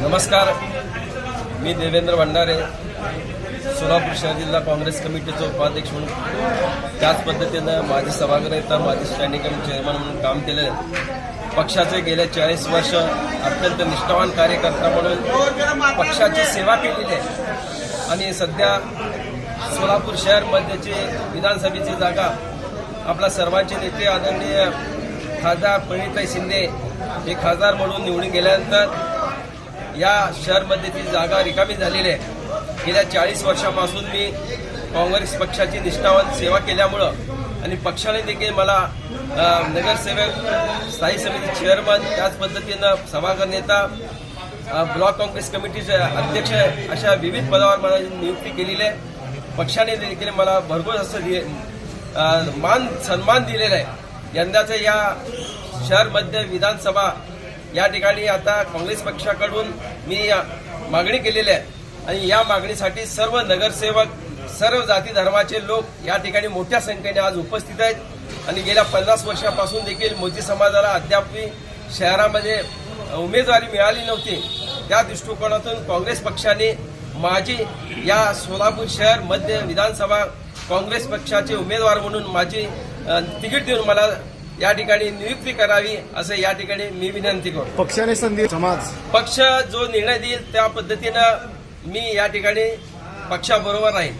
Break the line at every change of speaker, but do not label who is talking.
नमस्कार. मी देवेंद्र भंडारे सोलापूर शहर जिल्हा काँग्रेस कमिटीचे उपाध्यक्ष म्हणून. त्याच पद्धतीनं माझे सभागृहता माझे स्टँडिंग कमिटी चेअरमन म्हणून काम केलं पक्षाचे गेल्या चाळीस वर्ष अत्यंत निष्ठावान कार्यकर्ता म्हणून पक्षाची सेवा केलेली आहे. आणि सध्या सोलापूर शहरमध्येची विधानसभेची जागा आपला सर्वांचे नेते आदरणीय खासदार प्रणिताई शिंदे हे खासदार म्हणून निवडून गेल्यानंतर या शहरमध्ये ती जागा रिकामी झालेली आहे. गेल्या चाळीस वर्षापासून मी काँग्रेस पक्षाची निष्ठावान सेवा केल्यामुळं आणि पक्षाने देखील मला नगरसेवक स्थायी समिती चेअरमन त्याच पद्धतीनं सभागृह नेता ब्लॉक काँग्रेस कमिटीचे अध्यक्ष अशा विविध पदावर मला नियुक्ती केलेली आहे. पक्षाने देखील मला भरघोस असं मान सन्मान दिलेला आहे. यंदाच्या या शहरमध्ये विधानसभा या ठिकाणी आता काँग्रेस पक्षाकडून मी मागणी केलेली आहे. आणि या मागणीसाठी सर्व नगरसेवक सर्व जाती धर्माचे लोक या ठिकाणी मोठ्या संख्येने आज उपस्थित आहेत. आणि गेल्या पन्नास वर्षापासून देखील मोदी समाजाला अद्यापही शहरामध्ये उमेदवारी मिळाली नव्हती. त्या दृष्टिकोनातून काँग्रेस पक्षाने माझी या सोलापूर शहर मध्य विधानसभा काँग्रेस पक्षाचे उमेदवार म्हणून माझी तिकीट देऊन मला या ठिकाणी नियुक्ती करावी असं या ठिकाणी मी विनंती करतो.
पक्षाने संधी समाज.
पक्ष जो निर्णय देईल त्या पद्धतीनं मी या ठिकाणी पक्षाबरोबर राहील